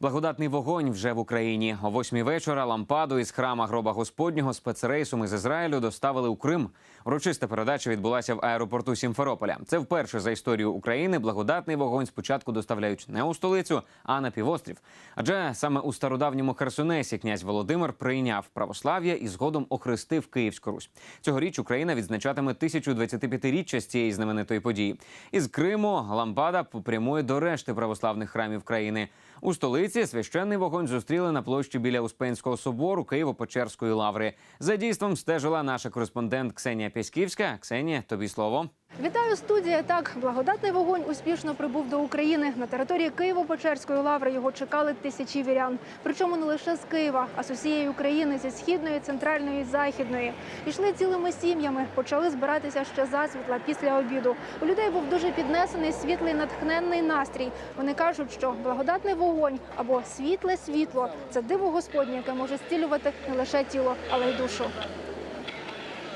Благодатний вогонь вже в Україні. О восьмій вечора лампаду із храма гроба Господнього спецрейсом із Ізраїлю доставили у Крим. Урочиста передача відбулася в аеропорту Сімферополя. Це вперше за історію України благодатний вогонь спочатку доставляють не у столицю, а на півострів. Адже саме у стародавньому Херсонесі князь Володимир прийняв православ'я і згодом охрестив Київську Русь. Цьогоріч Україна відзначатиме 1025-річчя з цієї знаменитої події. Із Криму лампада попрямує до решти православних храмів країни. У столиці священний вогонь зустріли на площі біля Успенського собору Києво-Печерської лаври. За дійством стежила наша кореспондент Ксенія Піськівська. Ксенія, тобі слово. Вітаю студія. Так, благодатний вогонь успішно прибув до України. На території Києво-Печерської лаври його чекали тисячі вірян. Причому не лише з Києва, а з усієї України зі східної, центральної і західної. Ішли цілими сім'ями, почали збиратися ще засвітла після обіду. У людей був дуже піднесений світлий натхненний настрій. Вони кажуть, що благодатний вогонь або світле світло це диво Господнє, яке може зцілювати не лише тіло, але й душу.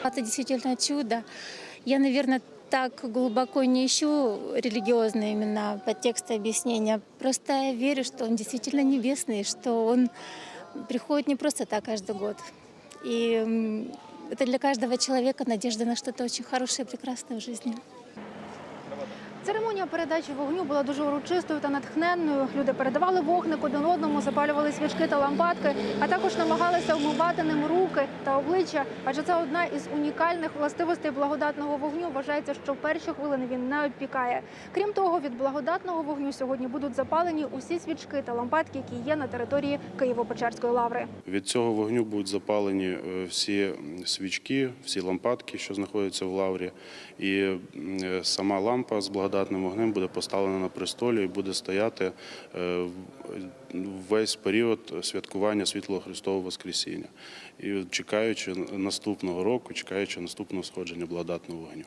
Это действительно чудо. Я, наверное, так глубоко не ищу религиозные именно подтексты объяснения. Просто я верю, что он действительно небесный, что он приходит не просто так каждый год. И м, это для каждого человека надежда на что-то очень хорошее и прекрасное в жизни. Церемонія передачі вогню була дуже урочистою та натхненною. Люди передавали вогник один одному, запалювали свічки та лампадки, а також намагалися вмивати ним руки та обличчя. Адже це одна із унікальних властивостей благодатного вогню. Вважається, що в перші хвилини він не обпікає. Крім того, від благодатного вогню сьогодні будуть запалені усі свічки та лампадки, які є на території Києво-Печерської лаври. Від цього вогню будуть запалені е, всі свічки, всі лампадки, що знаходяться в лаврі, і е, сама лампа з благодатним вогнем буде поставлена на престолі і буде стояти е, весь період святкування світлого Христового Воскресіння. І чекаючи наступного року, чекаючи наступного сходження благодатного вогню.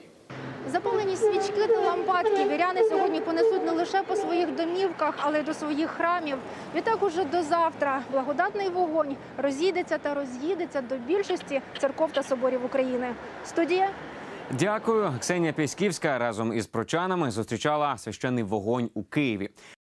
Запалені свічки та лампадки віряни сьогодні понесуть не лише по своїх домівках, але й до своїх храмів. Відтак уже до завтра благодатний вогонь розійдеться та роз'їдеться до більшості церков та соборів України. Студія Дякую. Ксенія Піськівська разом із прочанами зустрічала священний вогонь у Києві.